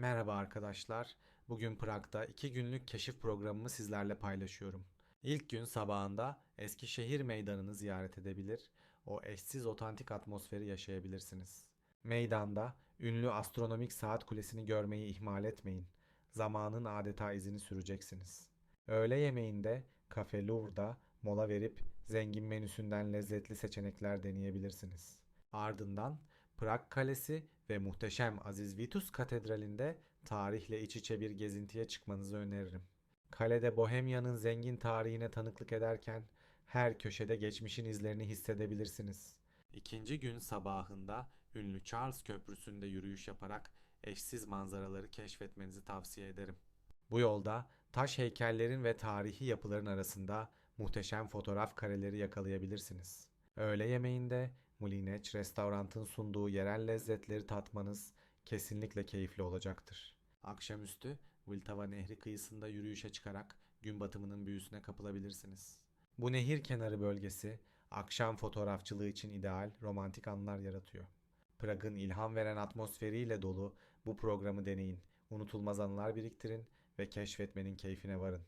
Merhaba arkadaşlar. Bugün Prag'da iki günlük keşif programımı sizlerle paylaşıyorum. İlk gün sabahında Eskişehir Meydanı'nı ziyaret edebilir, o eşsiz otantik atmosferi yaşayabilirsiniz. Meydanda ünlü astronomik saat kulesini görmeyi ihmal etmeyin. Zamanın adeta izini süreceksiniz. Öğle yemeğinde Cafe Louvre'da mola verip zengin menüsünden lezzetli seçenekler deneyebilirsiniz. Ardından Prag Kalesi ve muhteşem Aziz Vitus Katedrali'nde tarihle iç içe bir gezintiye çıkmanızı öneririm. Kalede Bohemya'nın zengin tarihine tanıklık ederken her köşede geçmişin izlerini hissedebilirsiniz. İkinci gün sabahında ünlü Charles Köprüsü'nde yürüyüş yaparak eşsiz manzaraları keşfetmenizi tavsiye ederim. Bu yolda taş heykellerin ve tarihi yapıların arasında muhteşem fotoğraf kareleri yakalayabilirsiniz. Öğle yemeğinde Mlineç Restorant'ın sunduğu yerel lezzetleri tatmanız kesinlikle keyifli olacaktır. Akşamüstü Vltava Nehri kıyısında yürüyüşe çıkarak gün batımının büyüsüne kapılabilirsiniz. Bu nehir kenarı bölgesi akşam fotoğrafçılığı için ideal romantik anlar yaratıyor. Prag'ın ilham veren atmosferiyle dolu bu programı deneyin. Unutulmaz anılar biriktirin ve keşfetmenin keyfine varın.